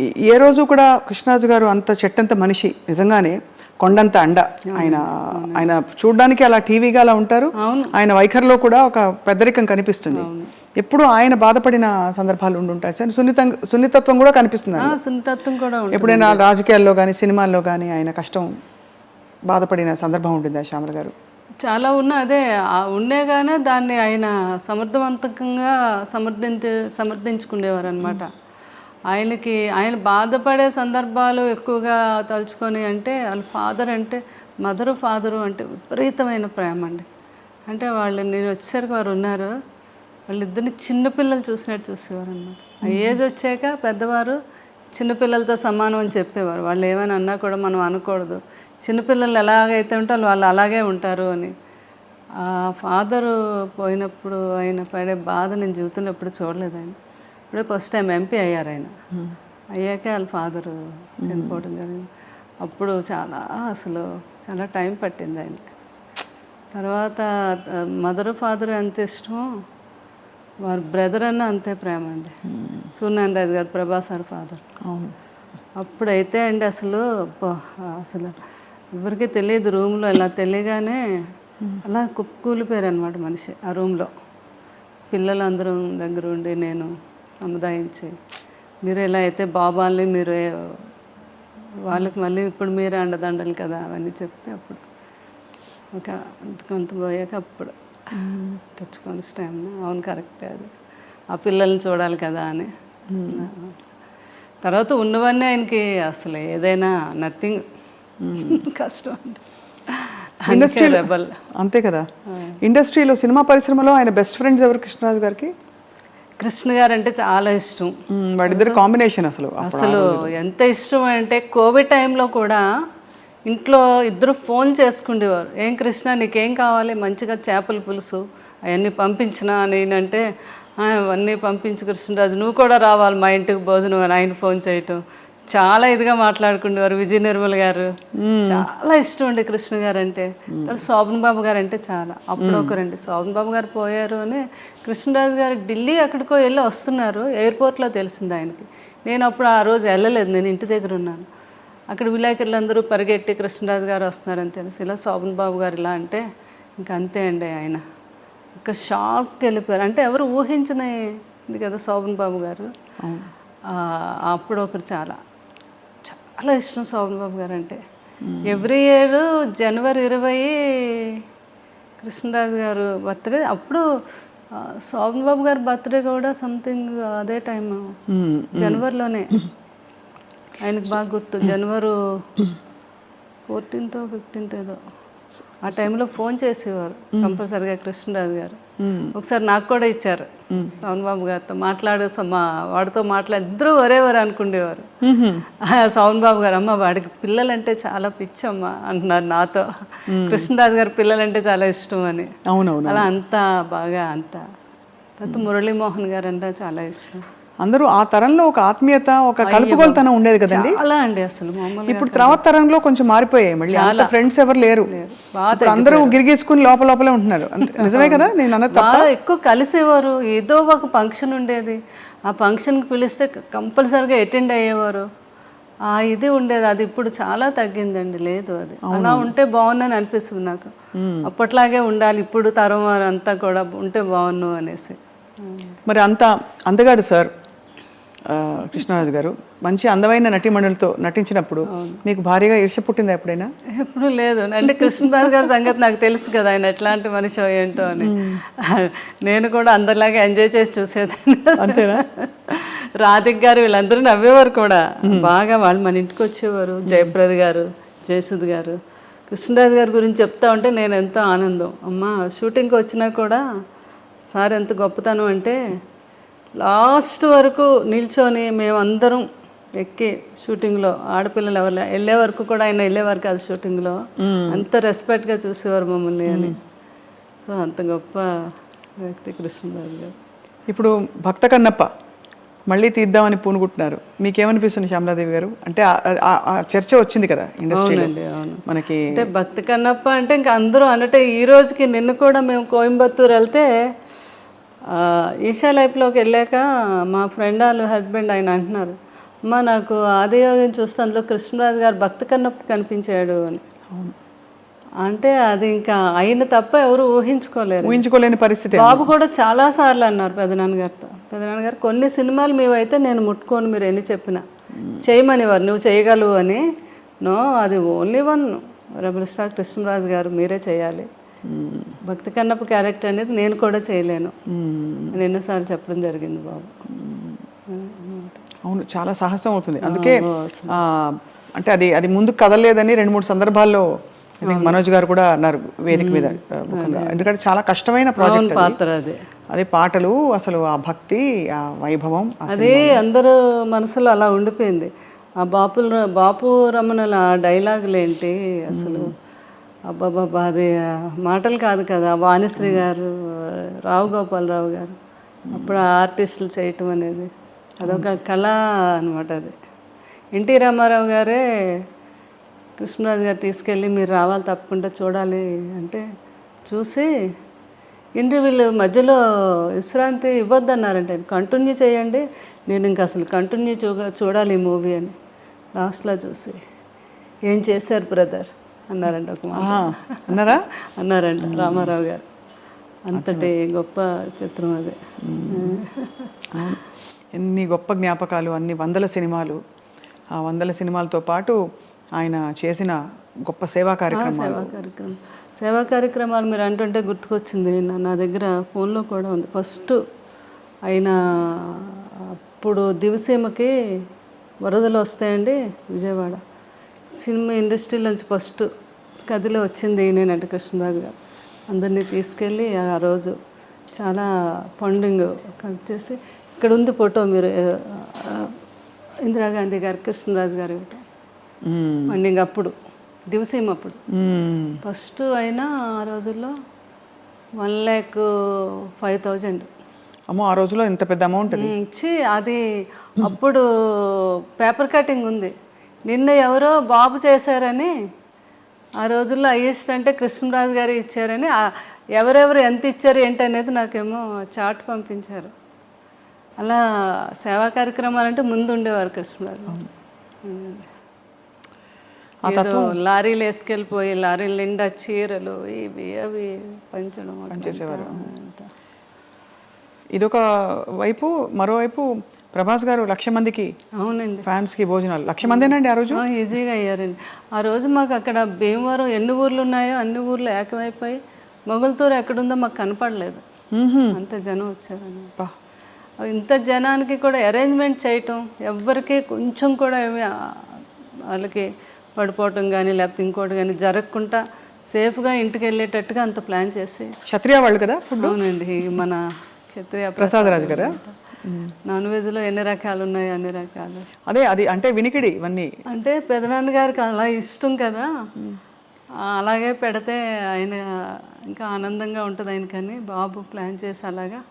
ఏ- రోజు కూడా కృష్ణరాజు గారు అంత చెట్టంత మనిషి నిజంగానే కొండంత అండ. ఆయన ఆయన చూడడానికి అలా టీవీగా అలా ఉంటారు. ఆయన వైఖరిలో కూడా ఒక పెద్దరికం కనిపిస్తుంది. ఎప్పుడు ఆయన బాధపడిన సందర్భాలు ఉండుంటాయి సార్ సున్నితం సున్నితత్వం కూడా కనిపిస్తుంది. సున్నితత్వం కూడా ఎప్పుడైనా రాజకీయాల్లో కానీ సినిమాల్లో కానీ ఆయన కష్టం బాధపడిన సందర్భం ఉంటుందా శ్యామల గారు? చాలా ఉన్న అదే ఉండేగానే దాన్ని ఆయన సమర్థవంతంగా సమర్థించ సమర్థించుకునేవారు అనమాట ఆయనకి ఆయన బాధపడే సందర్భాలు ఎక్కువగా తలుచుకొని అంటే వాళ్ళ ఫాదర్ అంటే మదరు ఫాదరు అంటే విపరీతమైన ప్రేమ అండి. అంటే వాళ్ళు నేను వచ్చేసరికి వారు ఉన్నారు. వాళ్ళిద్దరిని చిన్నపిల్లలు చూసినట్టు చూసేవారు అనమాట ఆ ఏజ్ వచ్చాక పెద్దవారు చిన్నపిల్లలతో సమానం అని చెప్పేవారు. వాళ్ళు ఏమైనా అన్నా కూడా మనం అనకూడదు. చిన్నపిల్లలు ఎలాగైతే ఉంటారో వాళ్ళు అలాగే ఉంటారు అని. ఆ ఫాదరు పోయినప్పుడు ఆయన పడే బాధ నేను జీవితంలో ఎప్పుడు చూడలేదు ఆయన ఇప్పుడే ఫస్ట్ టైం ఎంపీ అయ్యారు ఆయన. అయ్యాకే వాళ్ళ ఫాదరు చనిపోవడం జరిగింది. అప్పుడు చాలా అసలు చాలా టైం పట్టింది ఆయనకి. తర్వాత మదర్ ఫాదర్ ఎంత ఇష్టమో వారి బ్రదర్ అన్న అంతే ప్రేమ అండి. సూర్యనారాయణ రాజు గారు ప్రభాస్ సార్ ఫాదర్ అప్పుడైతే అండి అసలు అసలు ఎవరికి తెలియదు రూమ్లో ఇలా తెలియగానే అలా కుప్పకూలిపోయారు అనమాట మనిషి ఆ రూమ్లో పిల్లలందరం దగ్గర ఉండి నేను సముదాయించి. మీరు ఎలా అయితే బాబాల్ని మీరు వాళ్ళకి మళ్ళీ ఇప్పుడు మీరే అండదండలు కదా అవన్నీ చెప్తే అప్పుడు. ఒక కొంత పోయాక అప్పుడు తెచ్చుకొని స్టామ్ అవును కరెక్టే అది. ఆ పిల్లల్ని చూడాలి కదా అని. తర్వాత ఉన్నవన్నీ ఆయనకి అసలు ఏదైనా నథింగ్. కష్టం అండి. రెబల్. అంతే కదా. ఇండస్ట్రీలో సినిమా పరిశ్రమలో ఆయన బెస్ట్ ఫ్రెండ్స్ ఎవరు? కృష్ణరాజు గారికి? కృష్ణ గారు అంటే చాలా ఇష్టం. మ్మ్, వాళ్ళిద్దరు కాంబినేషన్ అసలు అసలు ఎంత ఇష్టం అంటే కోవిడ్ టైంలో కూడా ఇంట్లో ఇద్దరు ఫోన్ చేసుకుండేవారు. ఏం కృష్ణ నీకేం కావాలి? మంచిగా చేపల పులుసు అవన్నీ పంపించిన? నేనంటే "ఆ, అవన్నీ పంపించు కృష్ణరాజు నువ్వు కూడా రావాలి మా ఇంటికి భోజనం అని ఆయన ఫోన్ చేయటం. చాలా ఇదిగా మాట్లాడుకునేవారు విజయ నిర్మల్ గారు. చాలా ఇష్టం అండి కృష్ణ గారు అంటే తర్వాత శోభన్ బాబు గారు అంటే చాలా. అప్పుడు ఒకరండి శోభన్ బాబు గారు పోయారు అని కృష్ణరాజు గారు ఢిల్లీ ఎక్కడికో వెళ్ళి వస్తున్నారు. ఎయిర్పోర్ట్లో తెలిసింది ఆయనకి. నేను అప్పుడు ఆ రోజు వెళ్ళలేదు. నేను ఇంటి దగ్గర ఉన్నాను. అక్కడ విలేకరులందరూ పరిగెట్టి కృష్ణరాజు గారు వస్తున్నారని తెలిసి ఇలా శోభన్ బాబు గారు ఇలా అంటే ఇంక అంతే అండి ఆయన. ఇంకా షాక్కి వెళ్ళిపోయారు. అంటే ఎవరు ఊహించిన ఇది కదా శోభన్ బాబు గారు. అప్పుడు ఒకరు చాలా. చాలా ఇష్టం శోభన్ బాబు గారు అంటే ఎవ్రీ ఇయర్ జనవరి ఇరవై కృష్ణరాజు గారు బర్త్డే అప్పుడు బాబు గారి బర్త్డే కూడా సంథింగ్ అదే టైం జనవరిలోనే. ఆయనకు బాగా గుర్తు. జనవరి ఫోర్టీన్త్ ఫిఫ్టీన్త్ ఏదో. ఆ టైంలో ఫోన్ చేసేవారు కంపల్సరిగా కృష్ణరాజు గారు. ఒకసారి నాకు కూడా ఇచ్చారు. సౌన్ బాబు గారితో మాట్లాడు మా వాడితో మాట్లాడి ఇద్దరు ఒరేవారు అనుకునేవారు బాబు గారు అమ్మ వాడికి పిల్లలంటే చాలా పిచ్చమ్మ అంటున్నారు నాతో. కృష్ణరాజు గారు పిల్లలంటే చాలా ఇష్టం అని. అలా అంతా బాగా అంతా. తర్వాత మురళీమోహన్ గారు అంటే చాలా ఇష్టం. అందరూ ఆ తరంలో ఒక ఆత్మీయత ఒక కలుపుగోలుతనం ఉండేది కదండి? చాలా అండి అసలు ఇప్పుడు తర్వాత తరంలో కొంచెం మారిపోయాయి. మళ్ళీ అంత ఫ్రెండ్స్ ఎవరు లేరు. అందరూ గిరిగేసుకుని లోపల లోపలే ఉంటున్నారు. నిజమే కదా? నేను బాగా ఎక్కువ కలిసేవారు. ఏదో ఒక ఫంక్షన్ ఉండేది. ఆ ఫంక్షన్కి పిలిస్తే కంపల్సరిగా అటెండ్ అయ్యేవారు. ఆ ఇది ఉండేది. అది ఇప్పుడు చాలా తగ్గిందండి. లేదు అది. అలా ఉంటే బాగుందని అనిపిస్తుంది నాకు. అప్పట్లాగే ఉండాలి. ఇప్పుడు తరం వారు అంతా కూడా ఉంటే బాగున్ను అనేసి. మరి అంత అందగాడు సార్. కృష్ణరాజు గారు మంచి అందమైన నటీమణులతో నటించినప్పుడు మీకు భారీగా ఈర్ష్య పుట్టిందా ఎప్పుడైనా? ఎప్పుడు లేదు. అంటే కృష్ణదాస్ గారి సంగతి నాకు తెలుసు కదా ఆయన ఎట్లాంటి మనిషి ఏంటో అని. నేను కూడా అందరిలాగా ఎంజాయ్ చేసి చూసేదాన్ని. అంతేనా? రాధిక్ గారు వీళ్ళందరూ నవ్వేవారు కూడా. బాగా వాళ్ళు మన ఇంటికి వచ్చేవారు. జయప్రద గారు జయసుద్ గారు. కృష్ణరాజు గారి గురించి చెప్తా ఉంటే నేను ఎంతో ఆనందం. అమ్మ షూటింగ్కి వచ్చినా కూడా సార్ ఎంత గొప్పతనం అంటే లాస్ట్ వరకు నిల్చొని మేమందరం ఎక్కి షూటింగ్లో ఆడపిల్లలు ఎవరు వెళ్ళే వరకు కూడా ఆయన వెళ్ళేవారు కాదు షూటింగ్లో. అంత రెస్పెక్ట్గా చూసేవారు మమ్మల్ని అని. సో అంత గొప్ప వ్యక్తి కృష్ణరాజు గారు. ఇప్పుడు భక్త కన్నప్ప మళ్ళీ తీద్దామని పూనుకుంటున్నారు. మీకేమనిపిస్తుంది శ్యామలాదేవి గారు? అంటే చర్చ వచ్చింది కదా ఇండస్ట్రీలో. మనకి అంటే భక్తి కన్నప్ప అంటే ఇంకా అందరూ అన్నట్టే ఈ రోజుకి నిన్ను కూడా మేము కోయంబత్తూరు వెళ్తే ఈషా లైఫ్లోకి వెళ్ళాక మా ఫ్రెండ్ వాళ్ళ హస్బెండ్ ఆయన అంటున్నారు అమ్మ నాకు ఆదియోగం చూస్తే అందులో కృష్ణరాజు గారు భక్తి కన్నప్ప కనిపించాడు అని. అంటే అది ఇంకా ఆయన తప్ప ఎవరు ఊహించుకోలేరు. ఊహించుకోలేని పరిస్థితి బాబు కూడా చాలా సార్లు అన్నారు పెదనాన్నగారితో పెదనాన్నగారు కొన్ని సినిమాలు మేవైతే నేను ముట్టుకోను మీరు ఎన్ని చెప్పినా. చేయమని వారు నువ్వు చేయగలవు అని. నో అది only one rebel star Krishnaraju garu మీరే చేయాలి. భక్తి కన్నప్ప క్యారెక్టర్ అనేది నేను కూడా చేయలేను. ఎన్నోసార్లు చెప్పడం జరిగింది బాబు. అవును చాలా సాహసం అవుతుంది. అందుకే ఆ, అంటే అది అది ముందుకు కదలలేదని రెండు మూడు సందర్భాల్లో మనోజ్ గారు కూడా అన్నారు వేదిక మీద ఎందుకంటే చాలా కష్టమైన ప్రాజెక్ట్. పాత్ర అది. అదే పాటలు అసలు ఆ భక్తి ఆ వైభవం అదే అందరూ మనసులో అలా ఉండిపోయింది. ఆ బాపుల బాపు రమణల డైలాగులు ఏంటి అసలు? అబ్బాబాబా అది మాటలు కాదు కదా వాణిశ్రీ గారు రావు గోపాలరావు గారు. అప్పుడు ఆర్టిస్టులు చేయటం అనేది అదొక కళ అనమాట అది. ఎన్టీ రామారావు గారే కృష్ణరాజు గారు తీసుకెళ్ళి మీరు రావాలి తప్పకుండా చూడాలి అంటే చూసి ఇంటర్వ్యూలు మధ్యలో విశ్రాంతి ఇవ్వద్దు అన్నారంటే కంటిన్యూ చేయండి నేను ఇంక అసలు కంటిన్యూ చూ చూడాలి ఈ మూవీ అని లాస్ట్లో చూసి. ఏం చేశారు బ్రదర్? అన్నారంట ఒక మాట. అన్నారా? అన్నారంట రామారావు గారు. అంతటి గొప్ప చిత్రం అది. ఎన్ని గొప్ప జ్ఞాపకాలు అన్ని వందల సినిమాలు. ఆ వందల సినిమాలతో పాటు ఆయన చేసిన గొప్ప సేవా కార్యక్రమాలు. సేవా కార్యక్రమం. సేవా కార్యక్రమాలు మీరు అంటుంటే గుర్తుకొచ్చింది. నిన్న నా దగ్గర ఫోన్లో కూడా ఉంది. ఫస్ట్ ఆయన అప్పుడు దివసీమకి వరదలు వస్తాయండి విజయవాడ. సినిమా ఇండస్ట్రీ నుంచి ఫస్ట్ కదిలో వచ్చింది నేనంటే కృష్ణరాజు గారు. అందరినీ తీసుకెళ్ళి ఆ రోజు చాలా ఫండింగ్ కలెక్ట్ చేసి ఇక్కడ ఉంది ఫోటో మీరు ఇందిరాగాంధీ గారు కృష్ణరాజు గారు ఇవ్వటం. ఫండింగ్ అప్పుడు దివసీమ అప్పుడు. ఫస్ట్ అయినా ఆ రోజుల్లో వన్ ల్యాక్ ఫైవ్ థౌజండ్. అమ్మో ఆ రోజులో ఇంత పెద్ద అమౌంట్ ఇచ్చి అది అప్పుడు పేపర్ కటింగ్ ఉంది. నిన్న ఎవరో బాబు చేశారని ఆ రోజుల్లో హైయెస్ట్ అంటే కృష్ణరాజు గారు ఇచ్చారని ఎవరెవరు ఎంత ఇచ్చారు ఏంటనేది నాకేమో చార్ట్ పంపించారు. అలా సేవా కార్యక్రమాలు అంటే ముందు ఉండేవారు కృష్ణరాజు. ఏదో లారీలు వేసుకెళ్ళిపోయి లారీల నిండా చీరలు ఇవి అవి పంచడం పనిచేసేవారు. ఇదొక వైపు మరోవైపు ప్రభాస్ గారు లక్ష మందికి అవునండి. ఫ్యాన్స్కి భోజనాలు. లక్ష మందేనండి ఆ రోజు? ఈజీగా అయ్యారండి. ఆ రోజు మాకు అక్కడ భీమవరం ఎన్ని ఊర్లు ఉన్నాయో అన్ని ఊర్లు ఏకమైపోయి మొగల్తూరు ఎక్కడుందో మాకు కనపడలేదు. అంత జనం వచ్చారని బా. ఇంత జనానికి కూడా అరేంజ్మెంట్ చేయటం ఎవ్వరికి కొంచెం కూడా ఏమి వాళ్ళకి పడిపోవటం కానీ లేకపోతే ఇంకోటి కానీ జరగకుండా సేఫ్గా ఇంటికి వెళ్ళేటట్టుగా అంత ప్లాన్ చేసి క్షత్రియ వాళ్ళు కదా ఫుడ్ అవునండి. మన క్షత్రియ ప్రసాద్ రాజు గారా. నాన్ వెజ్లో ఎన్ని రకాలు ఉన్నాయి అన్ని రకాలు. అదే అది అంటే వినికిడి ఇవన్నీ. అంటే పెదనాన్న గారికి అలా ఇష్టం కదా. అలాగే పెడితే ఆయన ఇంకా ఆనందంగా ఉంటుంది ఆయన కానీ బాబు ప్లాన్ చేసి అలాగా